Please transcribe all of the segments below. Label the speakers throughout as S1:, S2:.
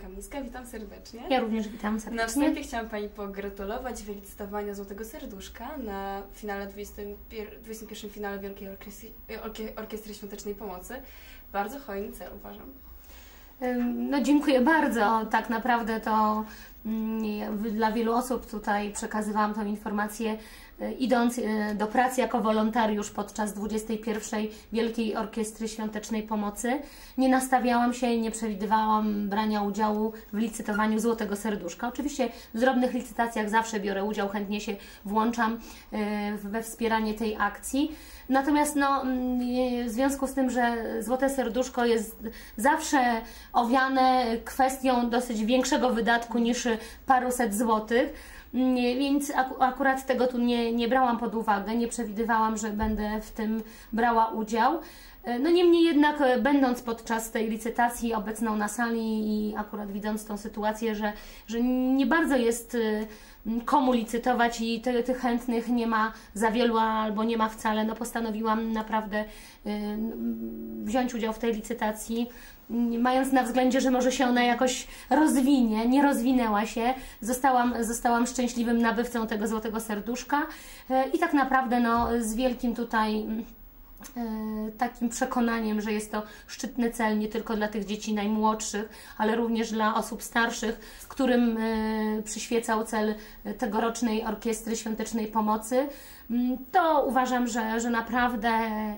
S1: Kamińska, witam serdecznie.
S2: Ja również witam
S1: Na
S2: serdecznie.
S1: wstępie chciałam Pani pogratulować wylicytowania Złotego Serduszka na finale 21, 21 finale Wielkiej Orkiestry, Orkie- Orkiestry Świątecznej Pomocy. Bardzo hojny cel uważam.
S2: No dziękuję bardzo. Tak naprawdę to mm, dla wielu osób tutaj przekazywałam tą informację idąc y, do pracy jako wolontariusz podczas 21 Wielkiej Orkiestry Świątecznej Pomocy. Nie nastawiałam się, nie przewidywałam brania udziału w licytowaniu Złotego Serduszka. Oczywiście w drobnych licytacjach zawsze biorę udział, chętnie się włączam y, we wspieranie tej akcji. Natomiast no, w związku z tym, że Złote Serduszko jest zawsze owiane kwestią dosyć większego wydatku niż paruset złotych, więc ak- akurat tego tu nie, nie brałam pod uwagę, nie przewidywałam, że będę w tym brała udział. No niemniej jednak, e, będąc podczas tej licytacji obecną na sali i akurat widząc tą sytuację, że, że nie bardzo jest e, komu licytować i ty, tych chętnych nie ma za wielu albo nie ma wcale, no postanowiłam naprawdę y, wziąć udział w tej licytacji, y, mając na względzie, że może się ona jakoś rozwinie, nie rozwinęła się. Zostałam, zostałam szczęśliwym nabywcą tego złotego serduszka y, i tak naprawdę no, z wielkim tutaj mm, takim przekonaniem, że jest to szczytny cel nie tylko dla tych dzieci najmłodszych, ale również dla osób starszych, którym e, przyświecał cel tegorocznej Orkiestry Świątecznej Pomocy, Mm, to uważam, że, że naprawdę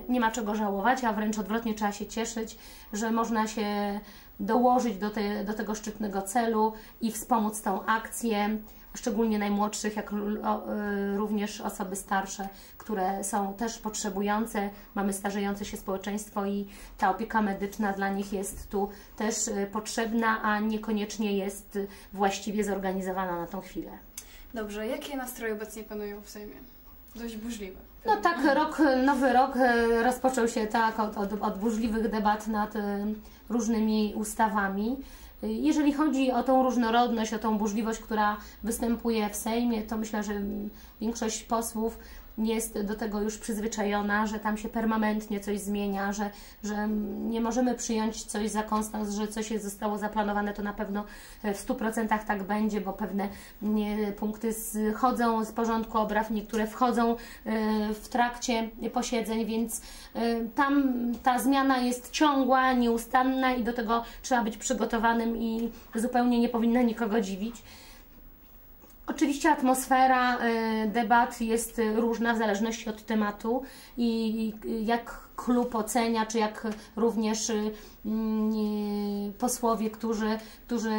S2: nie ma czego żałować, a wręcz odwrotnie trzeba się cieszyć, że można się dołożyć do, te, do tego szczytnego celu i wspomóc tą akcję szczególnie najmłodszych, jak y, również osoby starsze, które są też potrzebujące. Mamy starzejące się społeczeństwo i ta opieka medyczna dla nich jest tu też y, potrzebna, a niekoniecznie jest y, właściwie zorganizowana na tą chwilę.
S1: Dobrze, jakie nastroje obecnie panują w Sejmie? Dość burzliwe.
S2: No tak, rok, nowy rok e, rozpoczął się tak od, od, od burzliwych debat nad różnymi ustawami. Jeżeli chodzi o tą różnorodność, o tą burzliwość, która występuje w Sejmie, to myślę, że większość posłów jest do tego już przyzwyczajona, że tam się permanentnie coś zmienia, że, że nie możemy przyjąć coś za konstans, że coś jest, zostało zaplanowane, to na pewno e, w 100% tak będzie, bo pewne nie, punkty schodzą z porządku obrad, niektóre wchodzą e, w trakcie posiedzeń, więc e, tam ta zmiana jest ciągła, nieustanna i do tego trzeba być przygotowanym i zupełnie nie powinna nikogo dziwić. Oczywiście atmosfera y, debat jest różna w zależności od tematu i jak klub ocenia, czy jak również y, mm, y, posłowie, którzy, którzy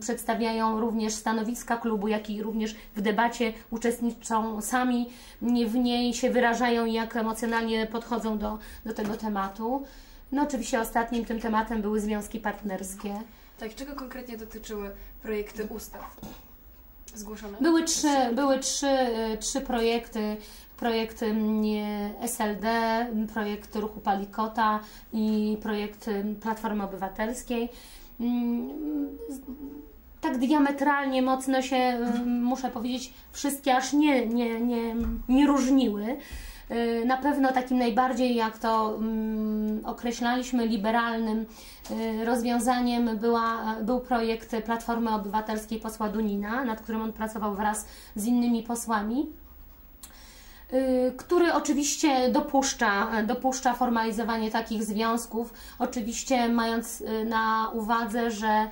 S2: przedstawiają również stanowiska klubu, jak i również w debacie uczestniczą sami w niej, się wyrażają i jak emocjonalnie podchodzą do, do tego tematu. No oczywiście ostatnim tym tematem były związki partnerskie.
S1: Tak, czego konkretnie dotyczyły projekty ustaw zgłoszone?
S2: Były trzy, były trzy, y, trzy projekty. Projekt mm, SLD, projekt Ruchu Palikota i projekt y, Platformy Obywatelskiej. Mm, Tak diametralnie mocno się, y, muszę powiedzieć, wszystkie aż nie, nie, nie, nie różniły. Y, Na pewno takim najbardziej, jak to mm, określaliśmy, liberalnym y, rozwiązaniem była, był projekt Platformy Obywatelskiej posła Dunina, nad którym on pracował wraz z innymi posłami y, który oczywiście dopuszcza, dopuszcza formalizowanie takich związków, oczywiście mając na uwadze, że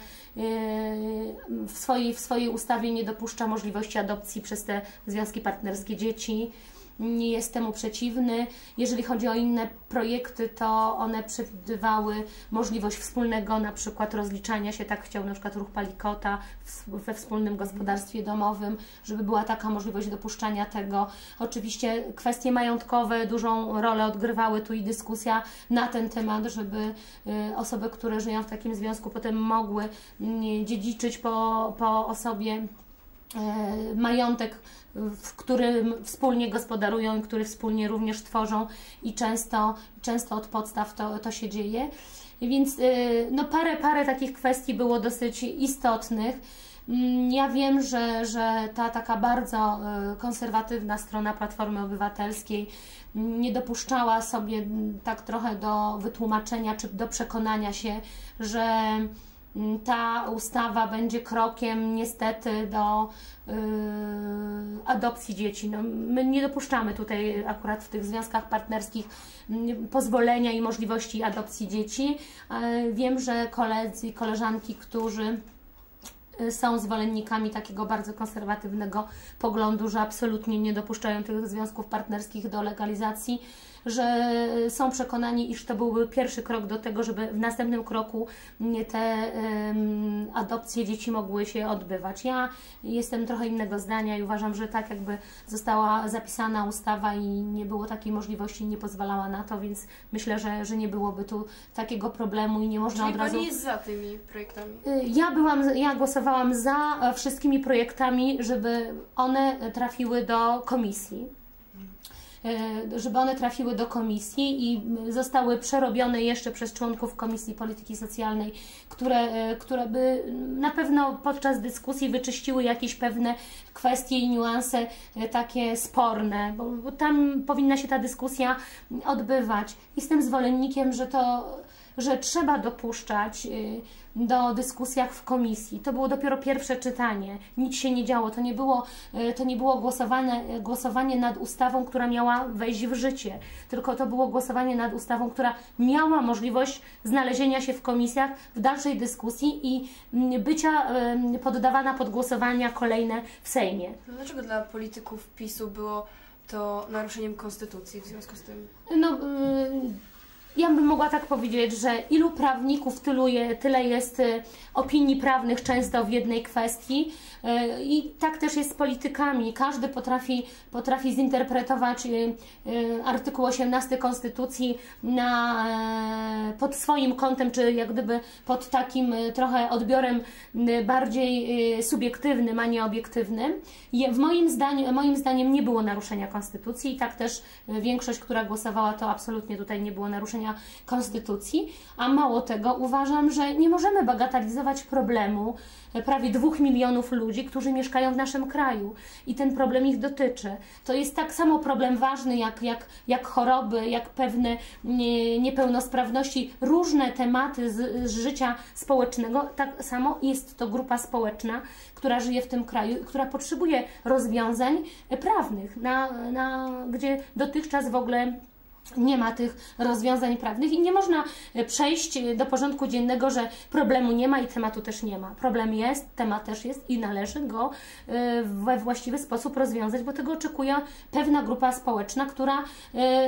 S2: w swojej, w swojej ustawie nie dopuszcza możliwości adopcji przez te związki partnerskie dzieci. Nie jest temu przeciwny. Jeżeli chodzi o inne projekty, to one przewidywały możliwość wspólnego na przykład rozliczania się, tak chciał na przykład ruch Palikota we wspólnym gospodarstwie domowym, żeby była taka możliwość dopuszczania tego. Oczywiście kwestie majątkowe dużą rolę odgrywały tu i dyskusja na ten temat, żeby y, osoby, które żyją w takim związku potem mogły mm, dziedziczyć po, po osobie majątek, w którym wspólnie gospodarują i który wspólnie również tworzą i często, często od podstaw to, to się dzieje. Więc y, no parę, parę takich kwestii było dosyć istotnych. Mm, Ja wiem, że, że ta taka bardzo y, konserwatywna strona Platformy Obywatelskiej nie dopuszczała sobie mm, tak trochę do wytłumaczenia czy do przekonania się, że ta ustawa będzie krokiem niestety do yy, adopcji dzieci. No, my nie dopuszczamy tutaj akurat w tych związkach partnerskich mm, pozwolenia i możliwości adopcji dzieci. Yy, wiem, że koledzy i koleżanki, którzy y, są zwolennikami takiego bardzo konserwatywnego poglądu, że absolutnie nie dopuszczają tych związków partnerskich do legalizacji że są przekonani, iż to byłby pierwszy krok do tego, żeby w następnym kroku te adopcje dzieci mogły się odbywać. Ja jestem trochę innego zdania i uważam, że tak jakby została zapisana ustawa i nie było takiej możliwości, nie pozwalała na to, więc myślę, że, że nie byłoby tu takiego problemu i nie można
S1: Czyli
S2: od razu...
S1: Pani jest za tymi projektami?
S2: Y, ja byłam, ja głosowałam za wszystkimi projektami, żeby one trafiły do komisji. E, żeby one trafiły do komisji i zostały przerobione jeszcze przez członków Komisji Polityki Socjalnej, które, e, które by na pewno podczas dyskusji wyczyściły jakieś pewne kwestie i niuanse e, takie sporne, bo, bo tam powinna się ta dyskusja odbywać. Jestem zwolennikiem, że to że trzeba dopuszczać do dyskusjach w komisji. To było dopiero pierwsze czytanie, nic się nie działo, to nie było, e, to nie było głosowane, głosowanie nad ustawą, która miała wejść w życie, tylko to było głosowanie nad ustawą, która miała możliwość znalezienia się w komisjach, w dalszej dyskusji i mm, bycia poddawana pod głosowania kolejne w Sejmie.
S1: Dlaczego dla polityków PiSu było to naruszeniem konstytucji w związku z tym?
S2: No, y, ja bym mogła tak powiedzieć, że ilu prawników tyluje, tyle jest y, opinii prawnych często w jednej kwestii y, i tak też jest z politykami. Każdy potrafi, potrafi zinterpretować y, artykuł 18 Konstytucji na, e, pod swoim kątem, czy jak gdyby pod takim trochę odbiorem bardziej subiektywnym, a nie obiektywnym. W moim zdaniu, moim zdaniem nie było naruszenia Konstytucji i tak też większość, która głosowała, to absolutnie tutaj nie było naruszenia konstytucji, a mało tego uważam, że nie możemy bagatelizować problemu prawie dwóch milionów ludzi, którzy mieszkają w naszym kraju i ten problem ich dotyczy. To jest tak samo problem ważny jak, jak, jak choroby, jak pewne nie, niepełnosprawności, różne tematy z, z życia społecznego. Tak samo jest to grupa społeczna, która żyje w tym kraju, która potrzebuje rozwiązań prawnych, na, na, gdzie dotychczas w ogóle nie ma tych rozwiązań prawnych i nie można e, przejść e, do porządku dziennego, że problemu nie ma i tematu też nie ma. Problem jest, temat też jest i należy go e, we właściwy sposób rozwiązać, bo tego oczekuje pewna grupa społeczna, która,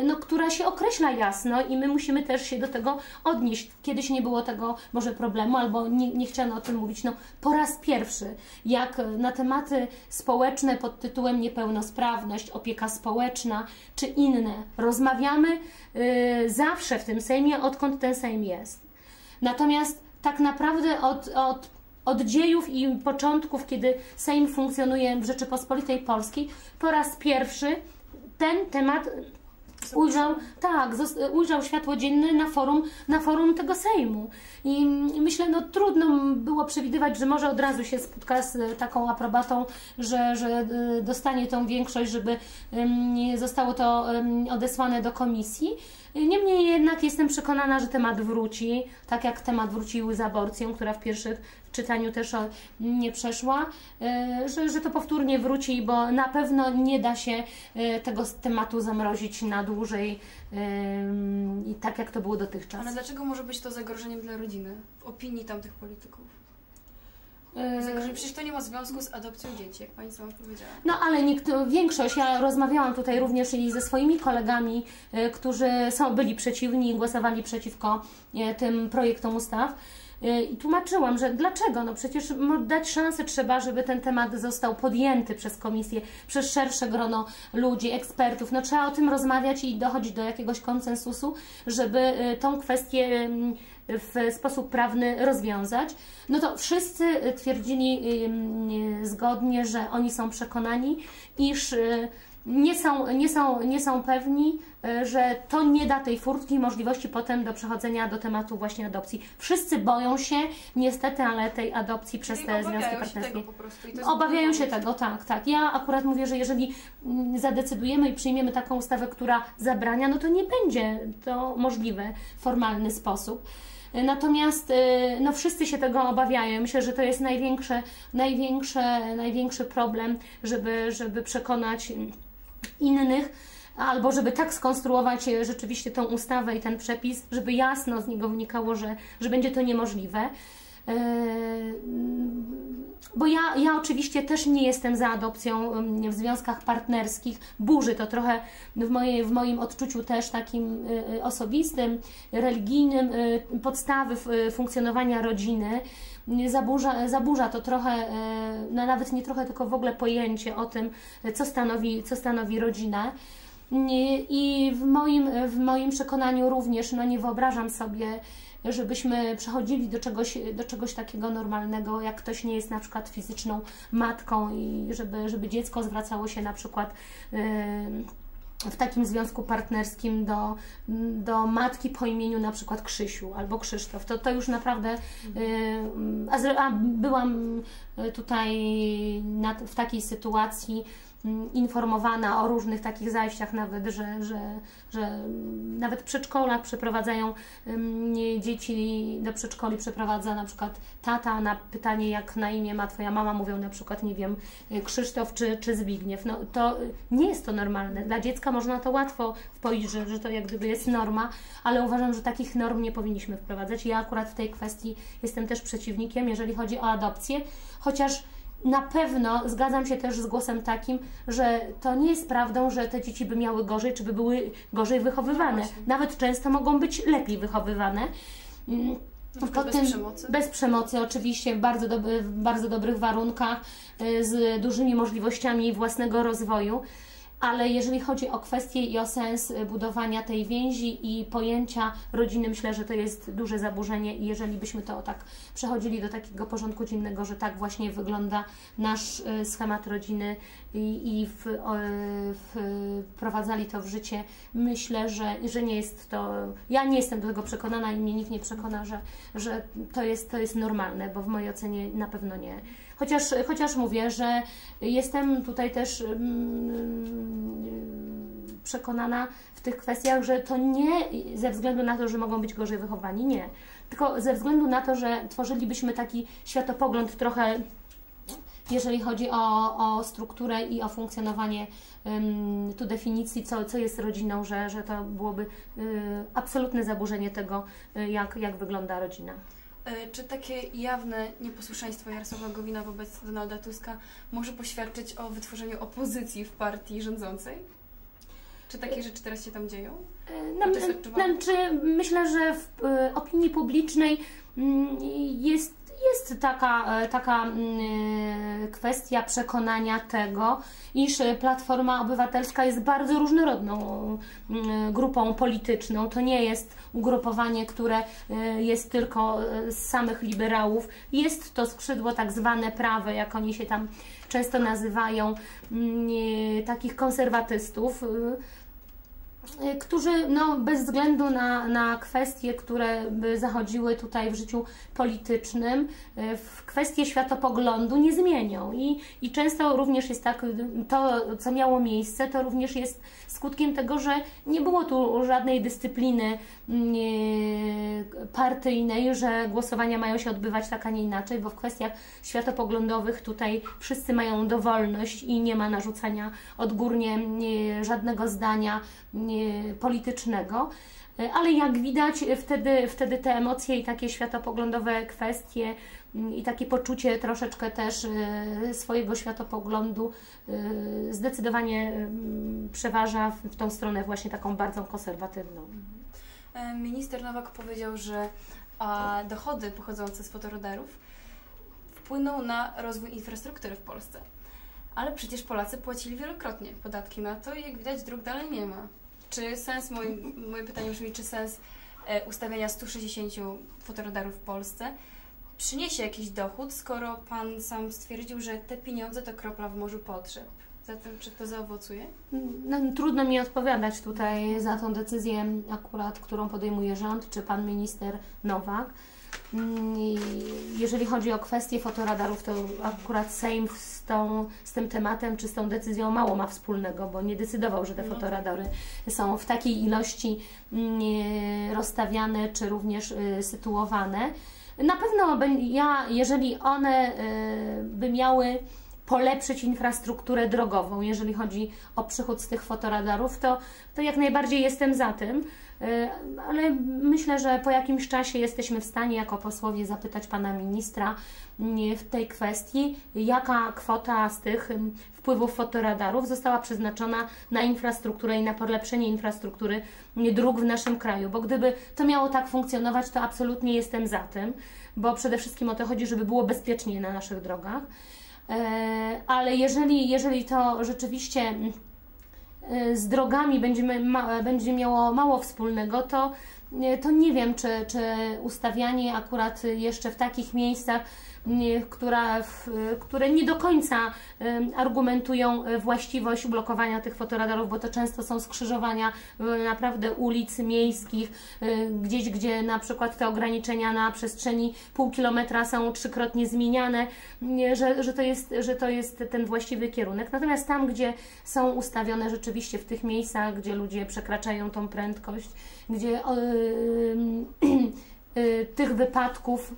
S2: no, która się określa jasno i my musimy też się do tego odnieść. Kiedyś nie było tego może problemu albo nie, nie chciano o tym mówić. No, po raz pierwszy, jak na tematy społeczne pod tytułem niepełnosprawność, opieka społeczna czy inne rozmawiamy, Y, zawsze w tym Sejmie, odkąd ten Sejm jest. Natomiast tak naprawdę od, od, od dziejów i początków, kiedy Sejm funkcjonuje w Rzeczypospolitej Polskiej, po raz pierwszy ten temat ujrzał, tak, ujrzał światło dzienne na forum, na forum tego Sejmu. I myślę, no trudno było przewidywać, że może od razu się spotka z taką aprobatą, że, że y, dostanie tą większość, żeby zostało to odesłane do komisji. Niemniej jednak jestem przekonana, że temat wróci, tak jak temat wrócił z aborcją, która w pierwszych czytaniu też nie przeszła, e, że, że to powtórnie wróci, bo na pewno nie da się e, tego tematu zamrozić na dłużej i tak jak to było dotychczas.
S1: Ale dlaczego może być to zagrożeniem dla rodziny w opinii tamtych polityków? E, Zagrożenie. Przecież to nie ma związku z adopcją dzieci, jak Pani sama powiedziała.
S2: No ale większość, ja rozmawiałam tutaj również i ze swoimi kolegami, którzy są, byli przeciwni i głosowali przeciwko tym projektom ustaw. I tłumaczyłam, że dlaczego? No przecież dać szansę trzeba, żeby ten temat został podjęty przez komisję, przez szersze grono ludzi, ekspertów. No trzeba o tym rozmawiać i dochodzić do jakiegoś konsensusu, żeby tą kwestię w sposób prawny rozwiązać. No to wszyscy twierdzili zgodnie, że oni są przekonani, iż y, nie są, nie są, nie są pewni, że to nie da tej furtki możliwości potem do przechodzenia do tematu właśnie adopcji. Wszyscy boją się, niestety, ale tej adopcji przez te związki partnerskie. Obawiają się tego, tak, tak. Ja akurat mówię, że jeżeli mm, zadecydujemy i przyjmiemy taką ustawę, która zabrania, no to nie będzie to możliwe w formalny sposób. Natomiast y, no, wszyscy się tego obawiają. Myślę, że to jest największy, największy, największy problem, żeby, żeby przekonać innych albo żeby tak skonstruować e, rzeczywiście tą ustawę i ten przepis, żeby jasno z niego wynikało, że, że będzie to niemożliwe. E, bo ja, ja oczywiście też nie jestem za adopcją w związkach partnerskich. Burzy to trochę w, mojej, w moim odczuciu też takim e, osobistym, religijnym podstawy funkcjonowania rodziny. Zaburza, zaburza to trochę, no nawet nie trochę, tylko w ogóle pojęcie o tym, co stanowi, co stanowi rodzinę. I w moim, w moim przekonaniu również no nie wyobrażam sobie, żebyśmy przechodzili do czegoś, do czegoś takiego normalnego, jak ktoś nie jest na przykład fizyczną matką i żeby, żeby dziecko zwracało się na przykład w takim związku partnerskim do, do matki po imieniu na przykład Krzysiu albo Krzysztof. To, to już naprawdę. A, a byłam tutaj na, w takiej sytuacji informowana o różnych takich zajściach nawet, że, że, że nawet przedszkolach przeprowadzają dzieci do przedszkoli, przeprowadza na przykład tata na pytanie, jak na imię ma Twoja mama, mówią na przykład, nie wiem, Krzysztof czy, czy Zbigniew. No to nie jest to normalne. Dla dziecka można to łatwo wpoić, że, że to jak gdyby jest norma, ale uważam, że takich norm nie powinniśmy wprowadzać. Ja akurat w tej kwestii jestem też przeciwnikiem, jeżeli chodzi o adopcję, chociaż na pewno zgadzam się też z głosem takim, że to nie jest prawdą, że te dzieci by miały gorzej, czy by były gorzej wychowywane. No Nawet często mogą być lepiej wychowywane.
S1: Mm, bez tym, przemocy?
S2: Bez przemocy, oczywiście, w bardzo, doby, w bardzo dobrych warunkach, y, z dużymi możliwościami własnego rozwoju ale jeżeli chodzi o kwestię i o sens y, budowania tej więzi i pojęcia rodziny, myślę, że to jest duże zaburzenie i jeżeli byśmy to tak przechodzili do takiego porządku dziennego, że tak właśnie wygląda nasz y, schemat rodziny i, i w, wprowadzali to w życie, myślę, że, że nie jest to, ja nie jestem do tego przekonana i mnie nikt nie przekona, że, że to, jest, to jest normalne, bo w mojej ocenie na pewno nie. Chociaż, chociaż mówię, że jestem tutaj też mm, przekonana w tych kwestiach, że to nie ze względu na to, że mogą być gorzej wychowani, nie. Tylko ze względu na to, że tworzylibyśmy taki światopogląd trochę jeżeli chodzi o, o strukturę i o funkcjonowanie um, tu definicji, co, co jest rodziną, że, że to byłoby y, absolutne zaburzenie tego, y, jak, jak wygląda rodzina.
S1: E, czy takie jawne nieposłuszeństwo Jarosława Gowina wobec Donalda Tuska może poświadczyć o wytworzeniu opozycji w partii rządzącej? Czy takie rzeczy teraz się tam dzieją?
S2: E, znaczy, myślę, że w y, opinii publicznej mm, jest jest taka, e, taka mm, kwestia przekonania tego, iż Platforma Obywatelska jest bardzo różnorodną mm, grupą polityczną. To nie jest ugrupowanie, które e, jest tylko e, z samych liberałów. Jest to skrzydło tak zwane prawe, jak oni się tam często nazywają, mm, takich konserwatystów którzy no, bez względu na, na kwestie, które by zachodziły tutaj w życiu politycznym, y, w kwestie światopoglądu nie zmienią. I, I często również jest tak, to co miało miejsce, to również jest skutkiem tego, że nie było tu żadnej dyscypliny partyjnej, że głosowania mają się odbywać tak, a nie inaczej, bo w kwestiach światopoglądowych tutaj wszyscy mają dowolność i nie ma narzucania odgórnie żadnego zdania politycznego. Ale jak widać, wtedy, wtedy te emocje i takie światopoglądowe kwestie i takie poczucie troszeczkę też e, swojego światopoglądu e, zdecydowanie przeważa w tą stronę właśnie taką bardzo konserwatywną.
S1: E, minister Nowak powiedział, że dochody pochodzące z fotoradarów wpłyną na rozwój infrastruktury w Polsce. Ale przecież Polacy płacili wielokrotnie podatki na to i jak widać dróg dalej nie ma. Czy sens, moje, pytanie brzmi, czy sens e, ustawienia 160 fotoradarów w Polsce przyniesie jakiś dochód, skoro Pan sam stwierdził, że te pieniądze to kropla w morzu potrzeb? Zatem czy to zaowocuje?
S2: No, trudno mi odpowiadać tutaj za tą decyzję akurat, którą podejmuje rząd, czy Pan Minister Nowak. Mm, Jeżeli chodzi o kwestię fotoradarów, to akurat Sejm z, tą, z tym tematem czy z tą decyzją mało ma wspólnego, bo nie decydował, że te
S1: No.
S2: fotoradary są w takiej ilości mm, rozstawiane czy również y, sytuowane. Na pewno ja, jeżeli one y, by miały polepszyć infrastrukturę drogową, jeżeli chodzi o przychód z tych fotoradarów, to, to jak najbardziej jestem za tym. Y, Ale myślę, że po jakimś czasie jesteśmy w stanie jako posłowie zapytać pana ministra mm, w tej kwestii, jaka kwota z tych ym, wpływów fotoradarów została przeznaczona na infrastrukturę i na polepszenie infrastruktury mm, dróg w naszym kraju. Bo gdyby to miało tak funkcjonować, to absolutnie jestem za tym, bo przede wszystkim o to chodzi, żeby było bezpiecznie na naszych drogach. E, Ale jeżeli, jeżeli to rzeczywiście mm, z drogami będzie miało mało wspólnego, to, y, to nie wiem, czy, czy ustawianie akurat jeszcze w takich miejscach, która, które nie do końca argumentują właściwość blokowania tych fotoradarów, bo to często są skrzyżowania y, naprawdę ulic miejskich, y, gdzieś, gdzie na przykład te ograniczenia na przestrzeni pół kilometra są trzykrotnie zmieniane, że, że, to jest, że to jest ten właściwy kierunek. Natomiast tam, gdzie są ustawione rzeczywiście w tych miejscach, gdzie ludzie przekraczają tą prędkość, gdzie y, tych wypadków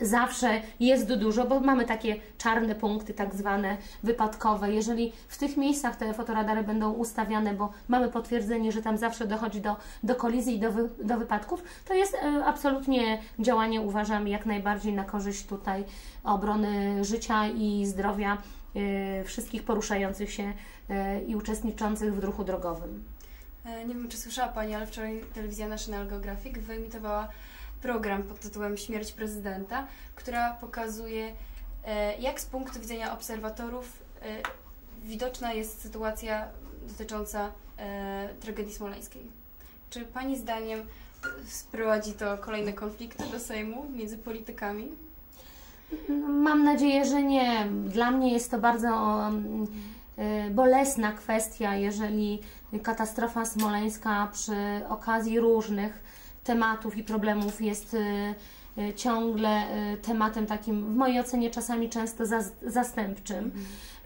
S2: zawsze jest dużo, bo mamy takie czarne punkty, tak zwane wypadkowe. Jeżeli w tych miejscach te fotoradary będą ustawiane, bo mamy potwierdzenie, że tam zawsze dochodzi do, do kolizji i do, wy, do wypadków, to jest e, absolutnie działanie, uważam, jak najbardziej na korzyść tutaj obrony życia i zdrowia e, wszystkich poruszających się i uczestniczących w ruchu drogowym.
S1: E, Nie wiem, czy słyszała Pani, ale wczoraj telewizja National Geographic wyemitowała program pod tytułem Śmierć prezydenta, która pokazuje, e, jak z punktu widzenia obserwatorów e, widoczna jest sytuacja dotycząca tragedii smoleńskiej. Czy Pani zdaniem sprowadzi to kolejne konflikty do Sejmu między politykami?
S2: Mam nadzieję, że nie. Dla mnie jest to bardzo bolesna kwestia, jeżeli katastrofa smoleńska przy okazji różnych tematów i problemów jest y, y, ciągle y, tematem takim, w mojej ocenie czasami często zas- zastępczym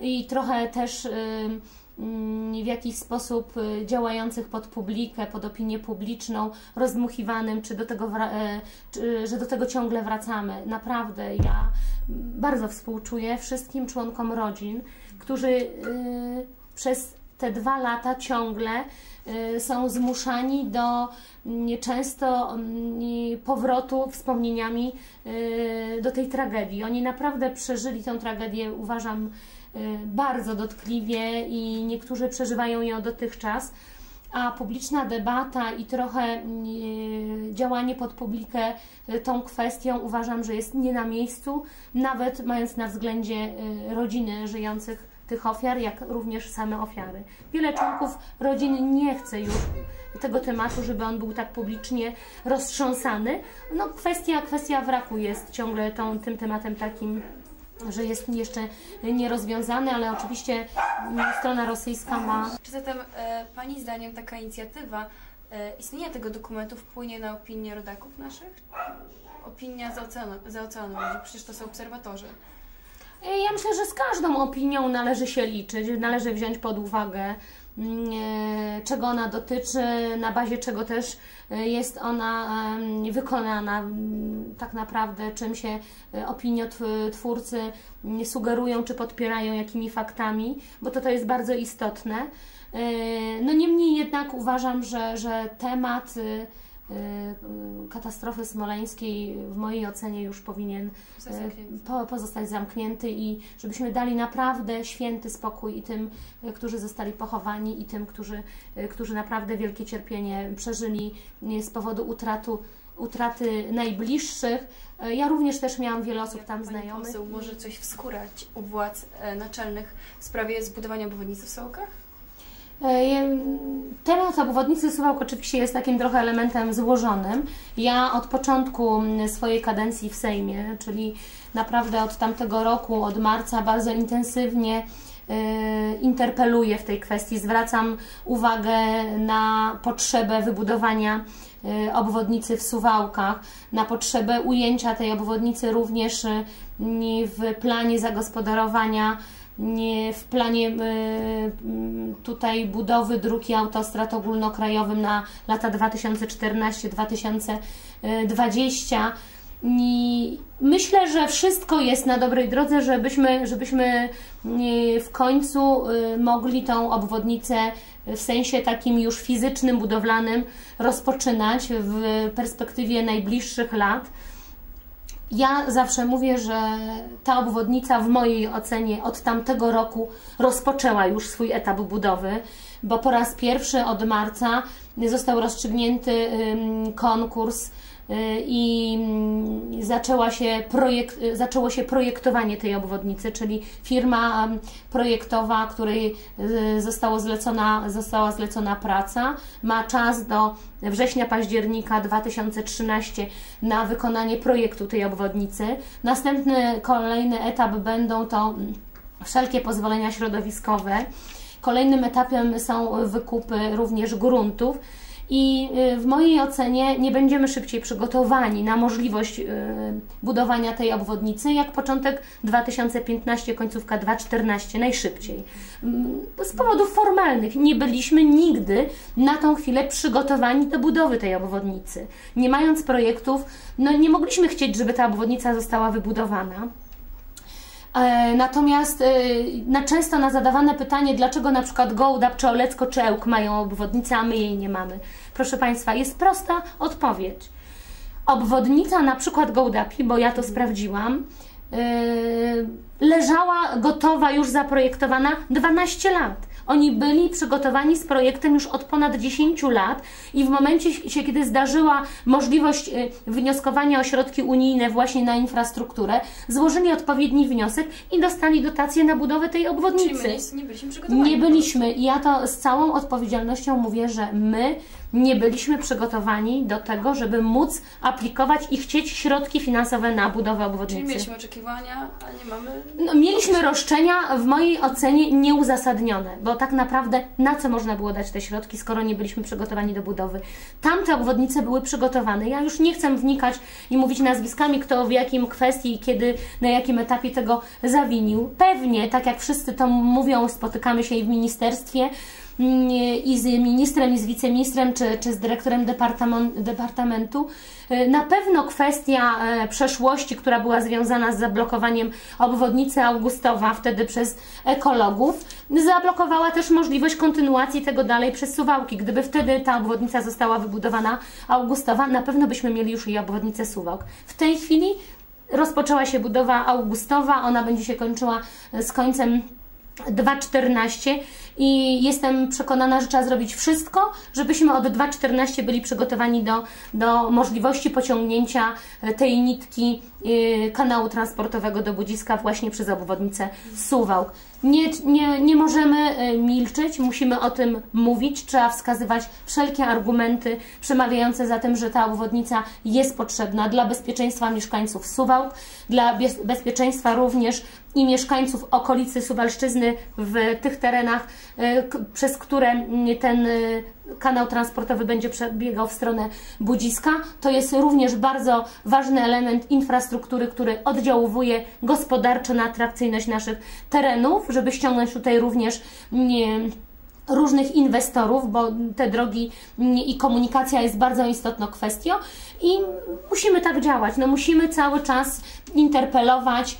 S2: i trochę też mm, w jakiś sposób działających pod publikę, pod opinię publiczną, rozdmuchiwanym, czy do tego, że do tego ciągle wracamy. Naprawdę, ja bardzo współczuję wszystkim członkom rodzin, którzy przez te dwa lata ciągle y, są zmuszani do mm, często mm, powrotu wspomnieniami y, do tej tragedii. Oni naprawdę przeżyli tę tragedię, uważam, y, bardzo dotkliwie i niektórzy przeżywają ją dotychczas. A publiczna debata i trochę y, działanie pod publikę tą kwestią uważam, że jest nie na miejscu, nawet mając na względzie rodziny żyjących tych ofiar, jak również same ofiary. Wiele członków rodzin nie chce już tego tematu, żeby on był tak publicznie roztrząsany. No kwestia, kwestia wraku jest ciągle tą, tym tematem takim że jest jeszcze nierozwiązany, ale oczywiście mm, strona rosyjska ma
S1: Czy zatem e, Pani zdaniem taka inicjatywa e, istnienia tego dokumentu wpłynie na opinię rodaków naszych? Opinia za oceanu, za ludzi, przecież to są obserwatorzy.
S2: Ja myślę, że z każdą opinią należy się liczyć, należy wziąć pod uwagę, mm, e, czego ona dotyczy, na bazie czego też e, jest ona wykonana, mm, tak naprawdę, czym się e, opiniotwórcy mm, sugerują czy podpierają, jakimi faktami, bo to to jest bardzo istotne. No niemniej jednak uważam, że, że temat y, katastrofy smoleńskiej w mojej ocenie już powinien po, pozostać zamknięty i żebyśmy dali naprawdę święty spokój i tym, e, którzy zostali pochowani i tym, którzy, którzy naprawdę wielkie cierpienie przeżyli z powodu utratu, utraty najbliższych. Ja również też miałam wiele osób tam
S1: Pani
S2: znajomych.
S1: poseł może coś wskórać u władz e, naczelnych w sprawie zbudowania obwodnicy w Sołkach?
S2: E, Temat obwodnicy Suwałk oczywiście jest takim trochę elementem złożonym. Ja od początku swojej kadencji w Sejmie, czyli naprawdę od tamtego roku, od marca, bardzo intensywnie interpeluję w tej kwestii, zwracam uwagę na potrzebę wybudowania obwodnicy w Suwałkach, na potrzebę ujęcia tej obwodnicy również w planie zagospodarowania w planie y, tutaj budowy dróg i autostrad ogólnokrajowym na lata 2014-2020. I myślę, że wszystko jest na dobrej drodze, żebyśmy, żebyśmy y, w końcu y, mogli tą obwodnicę w sensie takim już fizycznym, budowlanym rozpoczynać w perspektywie najbliższych lat. Ja zawsze mówię, że ta obwodnica w mojej ocenie od tamtego roku rozpoczęła już swój etap budowy, bo po raz pierwszy od marca został rozstrzygnięty konkurs i mm, zaczęła się projekt, y, zaczęło się projektowanie tej obwodnicy, czyli firma projektowa, której y, zostało zlecona, została zlecona praca, ma czas do września, października 2013 na wykonanie projektu tej obwodnicy. Następny, kolejny etap będą to mm, wszelkie pozwolenia środowiskowe. Kolejnym etapem są wykupy również gruntów. I y, w mojej ocenie nie będziemy szybciej przygotowani na możliwość y, budowania tej obwodnicy, jak początek 2015, końcówka 2014, najszybciej. Mm, z powodów formalnych nie byliśmy nigdy na tą chwilę przygotowani do budowy tej obwodnicy. Nie mając projektów, no nie mogliśmy chcieć, żeby ta obwodnica została wybudowana. E, natomiast e, na często na zadawane pytanie, dlaczego na przykład Gołdap czy Olecko czy Ełk mają obwodnicę, a my jej nie mamy. Proszę Państwa, jest prosta odpowiedź. Obwodnica na przykład Gołdapi, bo ja to sprawdziłam, e, leżała gotowa, już zaprojektowana 12 lat. Oni byli przygotowani z projektem już od ponad 10 lat i w momencie, kiedy zdarzyła możliwość y, wnioskowania o środki unijne właśnie na infrastrukturę, złożyli odpowiedni wniosek i dostali dotację na budowę tej obwodnicy.
S1: Czyli my nie byliśmy przygotowani.
S2: Nie byliśmy i ja to z całą odpowiedzialnością mówię, że my nie byliśmy przygotowani do tego, żeby móc aplikować i chcieć środki finansowe na budowę obwodnicy.
S1: Czyli mieliśmy oczekiwania, a nie mamy...
S2: No, mieliśmy roszczenia w mojej ocenie nieuzasadnione, bo tak naprawdę na co można było dać te środki, skoro nie byliśmy przygotowani do budowy. Tamte obwodnice były przygotowane. Ja już nie chcę wnikać i mówić nazwiskami, kto w jakim kwestii i kiedy, na jakim etapie tego zawinił. Pewnie, tak jak wszyscy to mówią, spotykamy się i w ministerstwie, i z ministrem, i z wiceministrem, czy, czy z dyrektorem departamentu. Y, na pewno kwestia e, przeszłości, która była związana z zablokowaniem obwodnicy Augustowa wtedy przez ekologów, zablokowała też możliwość kontynuacji tego dalej przez Suwałki. Gdyby wtedy ta obwodnica została wybudowana Augustowa, na pewno byśmy mieli już i obwodnicę Suwałk. W tej chwili rozpoczęła się budowa Augustowa, ona będzie się kończyła z końcem 2.14 i jestem przekonana, że trzeba zrobić wszystko, żebyśmy od 2.14 byli przygotowani do, do możliwości pociągnięcia tej nitki y, kanału transportowego do Budziska właśnie przez obwodnicę Suwałk. Nie, nie, nie możemy y, milczeć, musimy o tym mówić, trzeba wskazywać wszelkie argumenty przemawiające za tym, że ta obwodnica jest potrzebna dla bezpieczeństwa mieszkańców Suwałk, dla bezpieczeństwa również i mieszkańców okolicy Suwalszczyzny w tych terenach, y, przez które ten y, kanał transportowy będzie przebiegał w stronę Budziska. To jest również bardzo ważny element infrastruktury, który oddziałuje gospodarczo na atrakcyjność naszych terenów, żeby ściągnąć tutaj również nie, różnych inwestorów, bo te drogi i komunikacja jest bardzo istotną kwestią i musimy tak działać. No musimy cały czas interpelować,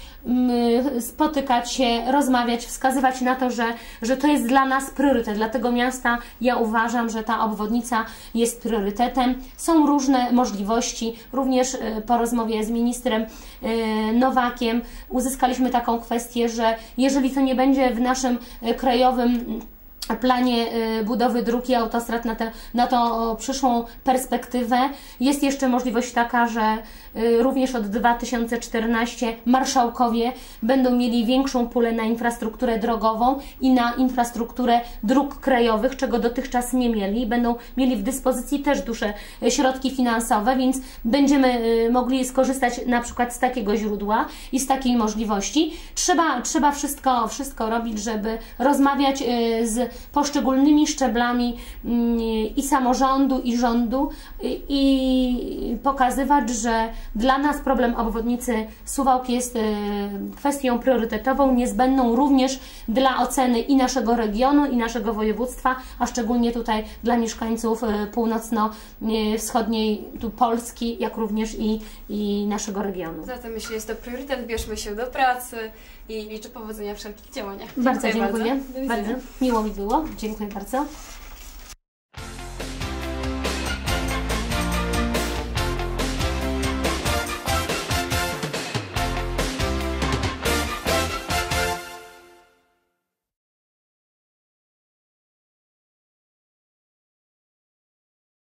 S2: spotykać się, rozmawiać, wskazywać na to, że, że to jest dla nas priorytet. Dla tego miasta ja uważam, że ta obwodnica jest priorytetem. Są różne możliwości. Również e, po rozmowie z ministrem e, Nowakiem uzyskaliśmy taką kwestię, że jeżeli to nie będzie w naszym e, krajowym planie y, budowy dróg i autostrad na, te, na przyszłą perspektywę. Jest jeszcze możliwość taka, że również od 2014 marszałkowie będą mieli większą pulę na infrastrukturę drogową i na infrastrukturę dróg krajowych, czego dotychczas nie mieli. Będą mieli w dyspozycji też duże y, środki finansowe, więc będziemy mogli skorzystać na przykład z takiego źródła i z takiej możliwości. Trzeba, trzeba wszystko, wszystko robić, żeby rozmawiać z poszczególnymi szczeblami mm, i samorządu, i rządu i pokazywać, że dla nas problem obwodnicy Suwałk jest e, kwestią priorytetową, niezbędną również dla oceny i naszego regionu, i naszego województwa, a szczególnie tutaj dla mieszkańców e, północno-wschodniej tu Polski, jak również i, i naszego regionu.
S1: Zatem jeśli jest to priorytet, bierzmy się do pracy i liczę powodzenia w wszelkich działaniach.
S2: Bardzo dziękuję. Bardzo. bardzo. Miło mi było. Dziękuję bardzo.